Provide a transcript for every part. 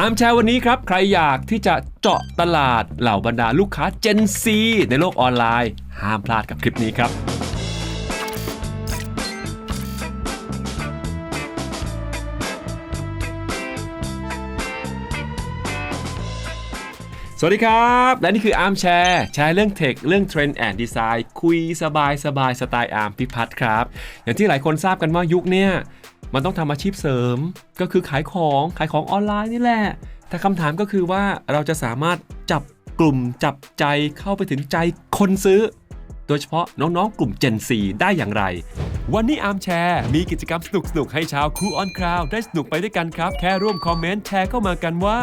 อาร์มแชร์วันนี้ครับ ใครอยากที่จะเจาะตลาดเหล่าบรรดาลูกค้า Gen Z ในโลกออนไลน์ ห้ามพลาดกับคลิปนี้ครับ สวัสดีครับ และนี่คืออาร์มแชร์แชร์เรื่องเทคเรื่องเทรนด์แอนด์ดีไซน์คุยสบายสบายสไตล์อาร์มพิพัฒน์ครับ อย่างที่หลายคนทราบกันว่ายุคเนี้ยมันต้องทำอาชีพเสริม ก็คือขายของขายของออนไลน์นี่แหละ แต่คำถามก็คือว่าเราจะสามารถจับกลุ่มจับใจเข้าไปถึงใจคนซื้อ โดยเฉพาะน้องๆกลุ่ม Gen Z ได้อย่างไร วันนี้อาร์มแชร์ มีกิจกรรมสนุกๆให้ชาวคูออนคราวได้สนุกไปด้วยกันครับ แค่ร่วมคอมเมนต์แชร์เข้ามากันว่า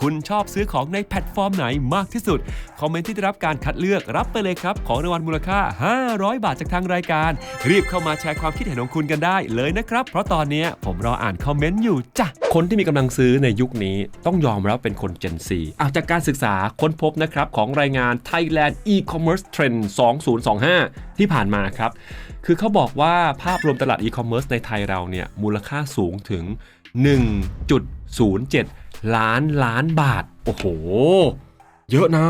คุณชอบซื้อของในแพลตฟอร์มไหนมากที่สุด คอมเมนต์ที่ได้รับการคัดเลือกรับไปเลยครับ ของรางวัลมูลค่า 500 บาทจากทางรายการ รีบเข้ามาแชร์ความคิดเห็นของคุณกันได้เลยนะครับ เพราะตอนนี้ผมรออ่านคอมเมนต์อยู่จ้ะคนที่มีกำลังซื้อในยุคนี้ต้องยอมรับเป็นคน Gen Z อาจากการศึกษาค้นพบนะครับของรายงาน Thailand E-commerce Trend 2025 ที่ผ่านมาครับ คือเขาบอกว่าภาพรวมตลาดอีคอมเมิร์ซในไทยเราเนี่ยมูลค่าสูงถึง 1.07 ล้านล้านบาท โอ้โห เยอะนะ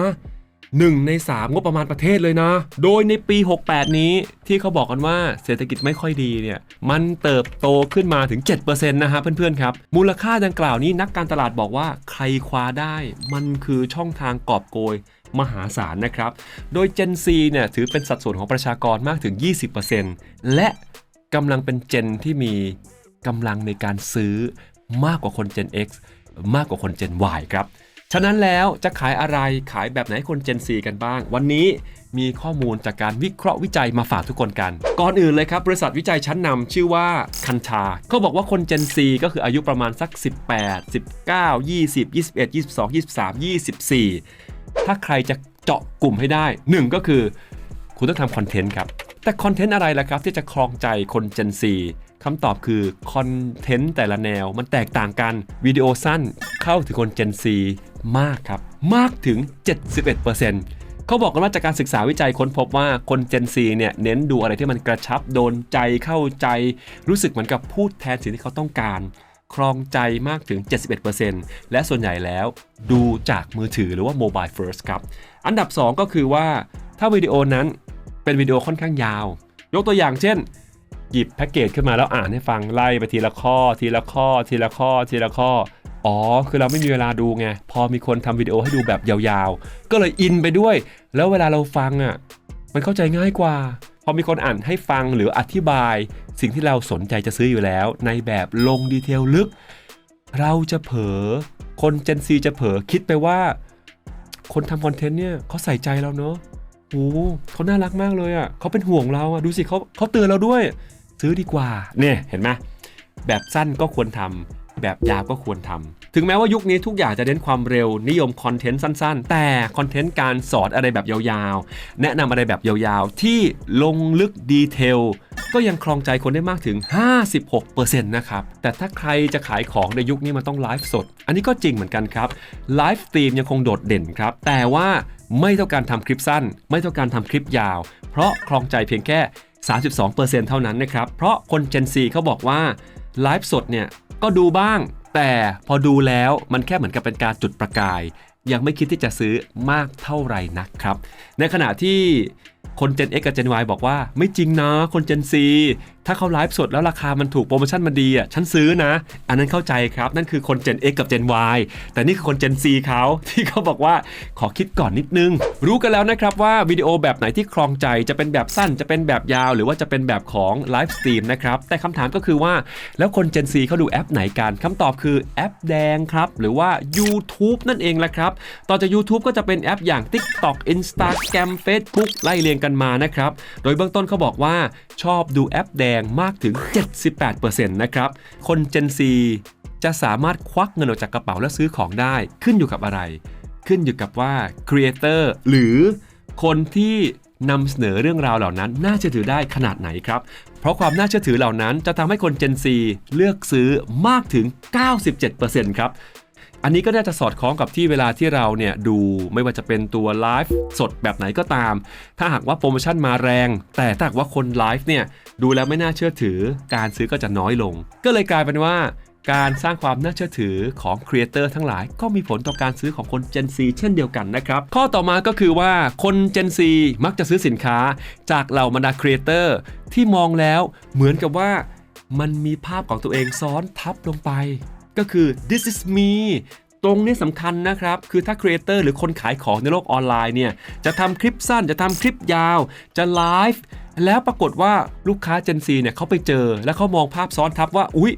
1ใน 3 งบประมาณประเทศเลยนะ โดยในปี 68 นี้ที่เขาบอกกันว่าเศรษฐกิจไม่ค่อยดีเนี่ย มันเติบโตขึ้นมาถึง 7%นะฮะเพื่อน ๆ ครับ มูลค่าดังกล่าวนี้นักการตลาดบอกว่าใครคว้าได้ มันคือช่องทางกอบโกย มหาศาลนะครับ โดย Gen Z เนี่ยถือเป็นสัดส่วนของประชากรมากถึง 20%และกำลังเป็นเจนที่มีกำลังในการซื้อมากกว่าคน Gen X มากกว่าคน Gen Y ครับ ฉะนั้นแล้วจะขายอะไรขายแบบไหนคน Gen Z กันบ้าง วันนี้มีข้อมูลจากการวิเคราะห์วิจัยมาฝากทุกคนกัน ก่อนอื่นเลยครับ บริษัทวิจัยชั้นนำชื่อว่าคันชาเขาบอกว่าคน Gen Z ก็คืออายุประมาณสัก 18 19 20 21 22 23 24 ถ้าใครจะเจาะกลุ่มให้ได้ 1 ก็คือคุณต้องทำคอนเทนต์ครับ แต่คอนเทนต์อะไรล่ะครับ ที่จะครองใจคน Gen Z คำตอบคือคอนเทนต์แต่ละแนวมันแตกต่างกันวิดีโอสั้นเข้าถึงคน Gen Z มากครับ มากถึง 71%เขาบอกกันว่าจากการศึกษาวิจัยค้นพบว่าคน Gen Z เนี่ยเน้นดูอะไรที่มันกระชับโดนใจเข้าใจ รู้สึกเหมือนกับพูดแทนสิ่งที่เขาต้องการ ครองใจมากถึง 71%และส่วนใหญ่แล้วดูจากมือถือหรือว่า Mobile First ครับ อันดับ 2 ก็คือว่าถ้าวิดีโอนั้นเป็นวิดีโอค่อนข้างยาว ยกตัวอย่างเช่น หยิบแพ็กเกจขึ้นมาแล้วอ่านให้ฟังไล่ไปทีละข้อ ทีละข้อ ทีละข้อ ทีละข้อ อ๋อ คือเราไม่มีเวลาดูไง พอมีคนทำวิดีโอให้ดูแบบยาวๆ ก็เลยอินไปด้วย แล้วเวลาเราฟังอะ มันเข้าใจง่ายกว่า พอมีคนอ่านให้ฟังหรืออธิบายสิ่งที่เราสนใจจะซื้ออยู่แล้ว ในแบบลงดีเทลลึก เราจะเผลอคนเจนซีจะเผลอคิดไปว่า คนทำคอนเทนต์เนี่ยเขาใส่ใจเราเนอะโอ้เขาน่ารักมากเลยอะเขาเป็นห่วงเราอะดูสิเขาเขาเตือนเราด้วย ซื้อดีกว่า เนี่ยเห็นไหมแบบสั้นก็ควรทำ แบบยาวก็ควรทำถึงแม้ว่ายุคนี้ทุกอย่างจะเน้นความเร็วนิยมคอนเทนต์สั้นๆ แต่คอนเทนต์การสอนอะไรแบบยาวๆ แนะนำอะไรแบบยาวๆ ที่ลงลึกดีเทลก็ยังครองใจคนได้มากถึง 56%นะครับ แต่ถ้าใครจะขายของในยุคนี้มันต้องไลฟ์สด อันนี้ก็จริงเหมือนกันครับ ไลฟ์สตรีมยังคงโดดเด่นครับ แต่ว่าไม่เท่าการทำคลิปสั้น ไม่เท่าการทำคลิปยาว เพราะครองใจเพียงแค่ 32%เท่านั้นนะครับ เพราะคน Gen Z เขาบอกว่า ไลฟ์สดเนี่ยก็ดูบ้าง แต่พอดูแล้วมันแค่เหมือนกับเป็นการจุดประกาย ยังไม่คิดที่จะซื้อมากเท่าไหร่นักครับ ในขณะที่คน Gen X กับ Gen Y บอกว่า ไม่จริงนะคน Gen Z ถ้าเขาไลฟ์สดแล้วราคามันถูกโปรโมชั่นมันดีอะฉันซื้อนะ อันนั้นเข้าใจครับ นั่นคือคน Gen X กับ Gen Y แต่นี่คือคน Gen Z เขาที่เขาบอกว่าขอคิดก่อนนิดนึง รู้กันแล้วนะครับว่าวิดีโอแบบไหนที่ครองใจจะเป็นแบบสั้นจะเป็นแบบยาว หรือว่าจะเป็นแบบของไลฟ์สตรีมนะครับ แต่คำถามก็คือว่าแล้วคน Gen Z เขาดูแอปไหนกันคำตอบคือแอปแดงครับ หรือว่า YouTube นั่นเองแหละครับ ต่อจาก YouTube ก็จะเป็นแอปอย่าง TikTok Instagram Facebook ไล่เรียงกันมานะครับโดยเบื้องต้นเขาบอกว่าชอบดูแอปแดงมากถึง 78%นะครับ คน Gen Z จะสามารถควักเงินออกจากกระเป๋าและซื้อของได้ขึ้นอยู่กับอะไร ขึ้นอยู่กับว่า Creator หรือคนที่นำเสนอเรื่องราวเหล่านั้น น่าเชื่อถือได้ขนาดไหนครับ เพราะความน่าเชื่อถือเหล่านั้นจะทำให้คน Gen Z เลือกซื้อมากถึง 97%ครับ อันนี้ก็น่าจะสอดคล้องกับที่เวลาที่เราเนี่ยดูไม่ว่าจะเป็นตัวไลฟ์สดแบบไหนก็ตาม ถ้าหากว่าโปรโมชั่นมาแรง แต่ถ้าหากว่าคนไลฟ์เนี่ยดูแล้วไม่น่าเชื่อถือ การซื้อก็จะน้อยลง ก็เลยกลายเป็นว่าการสร้างความน่าเชื่อถือของครีเอเตอร์ทั้งหลายก็มีผลต่อการซื้อของคน Gen Z เช่นเดียวกันนะครับ ข้อต่อมาก็คือว่าคน Gen Z มักจะซื้อสินค้า จากเหล่าบรรดาครีเอเตอร์ที่มองแล้วเหมือนกับว่ามันมีภาพของตัวเองซ้อนทับลงไป ก็คือ this is me ตรงนี้สำคัญนะครับ คือถ้าครีเอเตอร์หรือคนขายของในโลกออนไลน์เนี่ย จะทำคลิปสั้น จะทำคลิปยาว จะไลฟ์ แล้วปรากฏว่าลูกค้า Gen Z เนี่ยเขาไปเจอ แล้วเขามองภาพซ้อนทับว่า อุ๊ย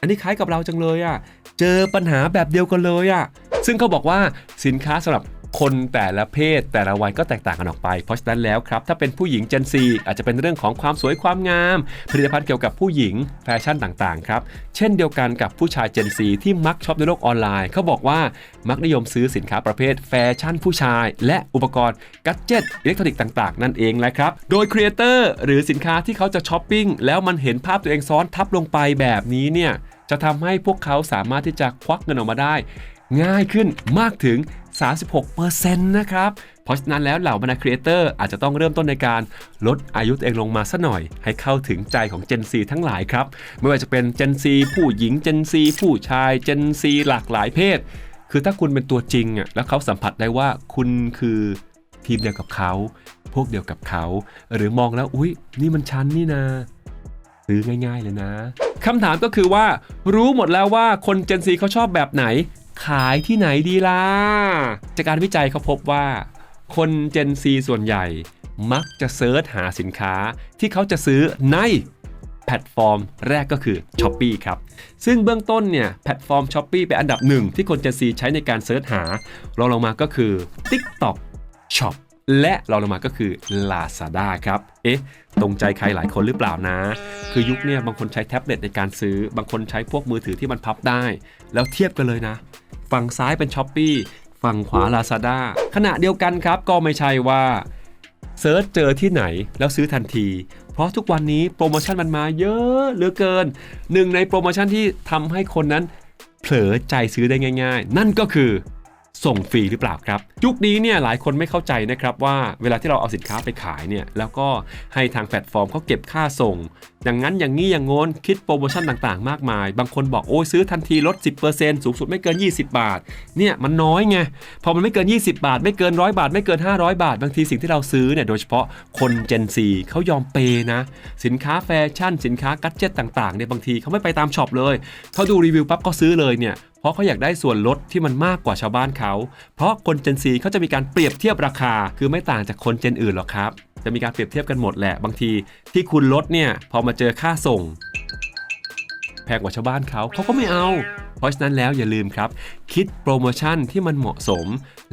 อันนี้คล้ายกับเราจังเลยอะ่ะ เจอปัญหาแบบเดียวกันเลยอะ่ะ ซึ่งเขาบอกว่าสินค้าสำหรับ คนแต่ละเพศแต่ละวัยก็แตกต่างกันออกไป เพราะฉะนั้นแล้วครับ ถ้าเป็นผู้หญิง Gen Z อาจจะเป็นเรื่องของความสวยความงาม ผลิตภัณฑ์เกี่ยวกับผู้หญิงแฟชั่นต่างๆครับเช่นเดียวกันกับผู้ชาย Gen Z ที่มักช็อปในโลกออนไลน์เขาบอกว่ามักนิยมซื้อสินค้าประเภทแฟชั่นผู้ชาย และอุปกรณ์กัจเจตอิเล็กทรอนิกส์ต่างๆ นั่นเองแหละครับโดยครีเอเตอร์หรือสินค้าที่เขาจะช้อปปิ้งแล้วมันเห็นภาพตัวเองซ้อนทับลงไปแบบนี้เนี่ยจะทำให้พวกเขาสามารถที่จะควักเงินออกมาได้ ง่ายขึ้นมากถึง 36%นะครับ เพราะฉะนั้นแล้วเหล่าบรรดาครีเอเตอร์อาจจะต้องเริ่มต้นในการลดอายุตัวเองลงมาสัหน่อย ให้เข้าถึงใจของ Gen Z ทั้งหลายครับ ไม่ว่าจะเป็น Gen Z ผู้หญิง Gen Z ผู้ชาย Gen Z หลากหลายเพศ คือถ้าคุณเป็นตัวจริงอะแล้วเขาสัมผัสได้ว่าคุณคือทีมเดียวกับเขา พวกเดียวกับเขา หรือมองแล้วอุ๊ย นี่มันฉันนี่นาซื้อง่าย ๆ เลยนะคำถามก็คือว่ารู้หมดแล้วว่าคน Gen Z เขาชอบแบบไหน ขายที่ไหนดีล่ะ จากการวิจัยเขาพบว่า คน Gen Z ส่วนใหญ่ มักจะเซิร์ชหาสินค้าที่เขาจะซื้อในแพลตฟอร์มแรกก็คือ s h อ p e e ครับ ซึ่งเบื้องต้นเนี่ยแพลตฟอร์ม s h อ p e e เป็นอันดับหนึ่งที่คน Gen Z ใช้ในการเซิร์ชหารองลงมาก็คือ TikTok Shop และรองลงมาก็คือ Lazada ครับ เอ๊ะ ตรงใจใครหลายคนหรือเปล่านะ คือยุคเนี่ยบางคนใช้แท็บเล็ตในการซื้อ บางคนใช้พวกมือถือที่มันพับได้ แล้วเทียบกันเลยนะ ฝั่งซ้ายเป็น s h อ p e e ฝั่งขวา Lazada ขณะเดียวกันครับก็ไม่ใช่ว่าเซิร์ชเจอที่ไหนแล้วซื้อทันที เพราะทุกวันนี้โปรโมชั่นมันมาเยอะเหลือเกิน หนึ่งในโปรโมชั่นที่ทำให้คนนั้นเผลอใจซื้อได้ง่าย ๆ นั่นก็คือส่งฟรีหรือเปล่าครับยุคนี้เนี่ยหลายคนไม่เข้าใจนะครับว่าเวลาที่เราเอาสินค้าไปขายเนี่ยแล้วก็ให้ทางแพลตฟอร์มเขาเก็บค่าส่งอย่างนั้นอย่างนี้อย่างโน้นคิดโปรโมชั่นต่างๆ มากมาย บางคนบอกโอ้ยซื้อทันทีลด 10%สูงสุดไม่เกิน 20 บาท เนี่ยมันน้อยไง พอมันไม่เกิน 20 บาท ไม่เกิน 100 บาท ไม่เกิน 500 บาท บางทีสิ่งที่เราซื้อเนี่ยโดยเฉพาะคน Gen Z เขายอมเปย์นะ สินค้าแฟชั่น สินค้ากัจเจตต่างๆเนี่ยบางทีเขาไม่ไปตามช็อปเลยเขาดูรีวิวปั๊บก็ซื้อเลยเนี่ยเพราะเขาอยากได้ส่วนลดที่มันมากกว่าชาวบ้านเขา เพราะคน Gen Z เขาจะมีการเปรียบเทียบราคา คือไม่ต่างจากคนเจนอื่นหรอกครับ จะมีการเปรียบเทียบกันหมดแหละ บางทีที่คุณลดเนี่ยพอมาเจอค่าส่ง แพงกว่าชาวบ้านเขาเขาก็ไม่เอา เพราะฉะนั้นแล้วอย่าลืมครับ คิดโปรโมชั่นที่มันเหมาะสม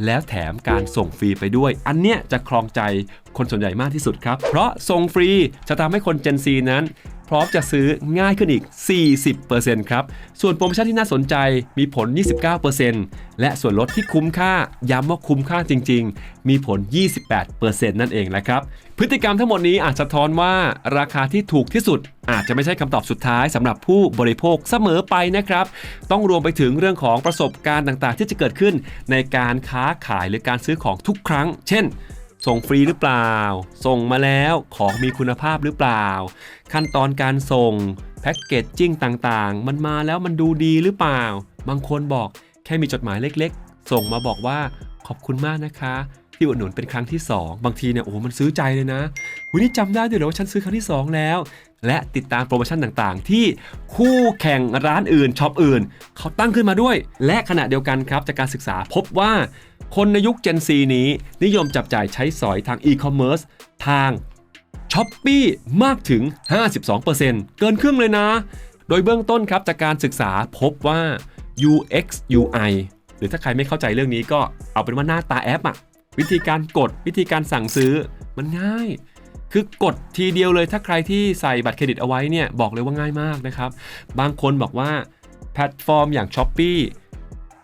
แล้วแถมการส่งฟรีไปด้วย อันเนี้ยจะครองใจคนส่วนใหญ่มากที่สุดครับ เพราะส่งฟรีจะทำให้คน Gen Z นั้น พร้อมจะซื้อง่ายขึ้นอีก 40%ครับ ส่วนโปรโมชั่นที่น่าสนใจมีผล 29%และส่วนลดที่คุ้มค่า ย้ำว่าคุ้มค่าจริง ๆ มีผล 28%นั่นเองแหละครับ พฤติกรรมทั้งหมดนี้อาจสะท้อนว่าราคาที่ถูกที่สุดอาจจะไม่ใช่คำตอบสุดท้ายสำหรับผู้บริโภคเสมอไปนะครับ ต้องรวมไปถึงเรื่องของประสบการณ์ต่างๆ ที่จะเกิดขึ้นในการค้าขายหรือการซื้อของทุกครั้ง เช่น ส่งฟรีหรือเปล่า ส่งมาแล้วของมีคุณภาพหรือเปล่า ขั้นตอนการส่งแพ็กเกจจิ้งต่างๆ มันมาแล้วมันดูดีหรือเปล่า บางคนบอกแค่มีจดหมายเล็กๆ ส่งมาบอกว่าขอบคุณมากนะคะ ที่อุดหนุนเป็นครั้งที่ 2 บางทีเนี่ยโอ้โหมันซื้อใจเลยนะหุยนี่จำได้ด้วยเหรอว่าฉันซื้อครั้งที่ 2 แล้ว และติดตามโปรโมชั่นต่างๆ ที่คู่แข่งร้านอื่นช็อปอื่น เขาตั้งขึ้นมาด้วย และขณะเดียวกันครับจากการศึกษาพบว่า คนในยุค Gen Z นี้ นิยมจับจ่ายใช้สอยทางอีคอมเมิร์ซทางช้อปปีมากถึง 52%เกินครึ่งเลยนะ โดยเบื้องต้นครับจากการศึกษาพบว่า UX UI หรือถ้าใครไม่เข้าใจเรื่องนี้ก็เอาเป็นว่าหน้าตาแอปอะวิธีการกดวิธีการสั่งซื้อมันง่าย คือกดทีเดียวเลยถ้าใครที่ใส่บัตรเครดิตเอาไว้เนี่ยบอกเลยว่าง่ายมากนะครับ บางคนบอกว่าแพลตฟอร์มอย่าง s h อ p e e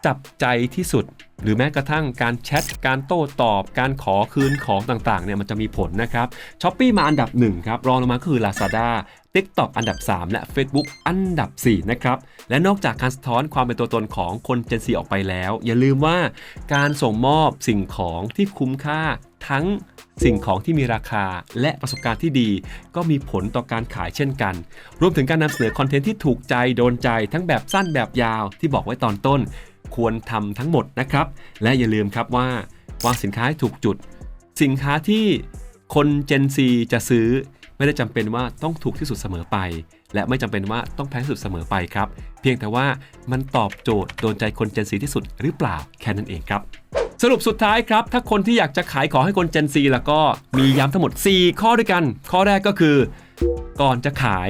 จับใจที่สุด หรือแม้กระทั่งการแชท การโต้ตอบ การขอคืนของต่างๆเนี่ยมันจะมีผลนะครับช้อปปีมาอันดับ1ครับรองลงมาก็คือ Lazada TikTok อันดับ 3 และ Facebook อันดับ 4 นะครับ และนอกจากการสะท้อนความเป็นตัวตนของคนเจนซีออกไปแล้ว อย่าลืมว่าการส่งมอบสิ่งของที่คุ้มค่าทั้งสิ่งของที่มีราคาและประสบการณ์ที่ดี ก็มีผลต่อการขายเช่นกัน รวมถึงการนำเสนอคอนเทนต์ที่ถูกใจโดนใจทั้งแบบสั้นแบบยาวที่บอกไว้ตอนต้น ควรทำทั้งหมดนะครับ และอย่าลืมครับว่าวางสินค้าให้ถูกจุด สินค้าที่คน Gen Z จะซื้อไม่ได้จำเป็นว่าต้องถูกที่สุดเสมอไป และไม่จำเป็นว่าต้องแพงที่สุดเสมอไปครับ เพียงแต่ว่ามันตอบโจทย์โดนใจคน Gen Z ที่สุดหรือเปล่าแค่นั้นเองครับ สรุปสุดท้ายครับ ถ้าคนที่อยากจะขายของให้คน Gen Z แล้วก็มีย้ำทั้งหมด 4 ข้อด้วยกัน ข้อแรกก็คือ ก่อนจะขาย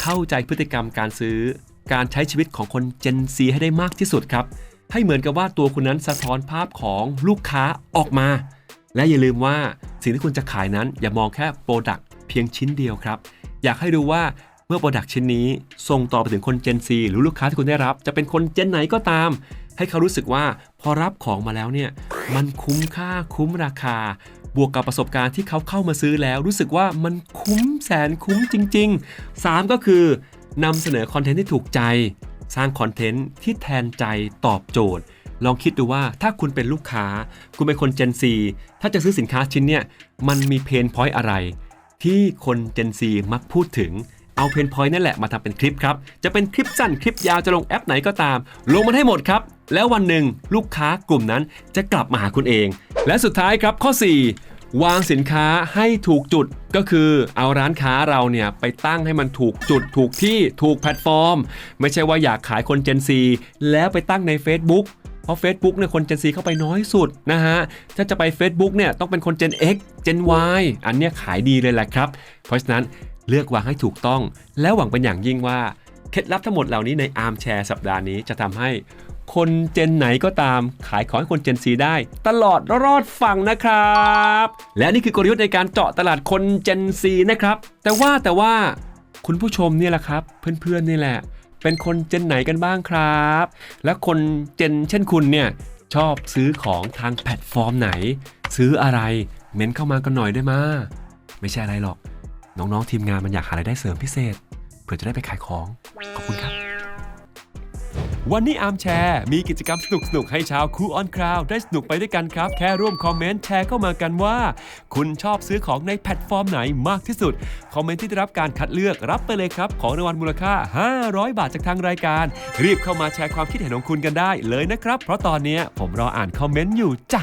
เข้าใจพฤติกรรมการซื้อ การใช้ชีวิตของคน Gen Z ให้ได้มากที่สุดครับ ให้เหมือนกับว่าตัวคุณนั้นสะท้อนภาพของลูกค้าออกมา และอย่าลืมว่าสิ่งที่คุณจะขายนั้น อย่ามองแค่โปรดักต์เพียงชิ้นเดียวครับ อยากให้ดูว่าเมื่อโปรดักต์ชิ้นนี้ส่งต่อไปถึงคน Gen Z หรือลูกค้าที่คุณได้รับ จะเป็นคนเจนไหนก็ตาม ให้เขารู้สึกว่าพอรับของมาแล้วเนี่ยมันคุ้มค่าคุ้มราคาบวกกับประสบการณ์ที่เขาเข้ามาซื้อแล้วรู้สึกว่ามันคุ้มแสนคุ้มจริง ๆ 3 ก็คือ นำเสนอคอนเทนต์ที่ถูกใจ สร้างคอนเทนต์ที่แทนใจตอบโจทย์ ลองคิดดูว่าถ้าคุณเป็นลูกค้า คุณเป็นคน Gen Z ถ้าจะซื้อสินค้าชิ้นเนี่ยมันมีเพนพอยต์อะไร ที่คน Gen Z มักพูดถึงเอาเพนพอยต์นั่นแหละมาทำเป็นคลิปครับ จะเป็นคลิปสั้นคลิปยาวจะลงแอปไหนก็ตาม ลงมันให้หมดครับ แล้ววันหนึ่งลูกค้ากลุ่มนั้นจะกลับมาหาคุณเอง และสุดท้ายครับข้อ 4 วางสินค้าให้ถูกจุดก็คือเอาร้านค้าเราเนี่ยไปตั้งให้มันถูกจุดถูกที่ถูกแพลตฟอร์ม ไม่ใช่ว่าอยากขายคน Gen Z แล้วไปตั้งใน Facebook เพราะ Facebook เนี่ยคน Gen Z เข้าไปน้อยสุดนะฮะ ถ้าจะไป Facebook เนี่ยต้องเป็นคน Gen X Gen Y อันเนี้ยขายดีเลยแหละครับ เพราะฉะนั้นเลือกวางให้ถูกต้อง แล้วหวังเป็นอย่างยิ่งว่า เคล็ดลับทั้งหมดเหล่านี้ในอาร์มแชร์สัปดาห์นี้จะทำให้ คนเจนไหนก็ตาม ขายของให้คนเจนซีได้ ตลอดรอดฝั่งนะครับ และนี่คือกลยุทธ์ในการเจาะตลาดคนเจนซีนะครับ แต่ว่าแต่ว่าคุณผู้ชมเนี่ยแหละครับ เพื่อนๆนี่แหละ เป็นคนเจนไหนกันบ้างครับ และคนเจนเช่นคุณเนี่ยชอบซื้อของทางแพลตฟอร์มไหน ซื้ออะไรเม้นเข้ามากันหน่อยได้มาไม่ใช่อะไรหรอก น้องๆทีมงานมันอยากหารายได้เสริมพิเศษ เพื่อจะได้ไปขายของขอบคุณครับ วันนี้อาร์มแชร์ มีกิจกรรมสนุกๆให้ชาวคูออนคราวได้สนุกไปด้วยกันครับ แค่ร่วมคอมเมนต์แชร์เข้ามากันว่า คุณชอบซื้อของในแพลตฟอร์มไหนมากที่สุด คอมเมนต์ที่ได้รับการคัดเลือกรับไปเลยครับ ของรางวัลมูลค่า 500 บาทจากทางรายการ รีบเข้ามาแชร์ความคิดเห็นของคุณกันได้เลยนะครับ เพราะตอนนี้ผมรออ่านคอมเมนต์อยู่จ้ะ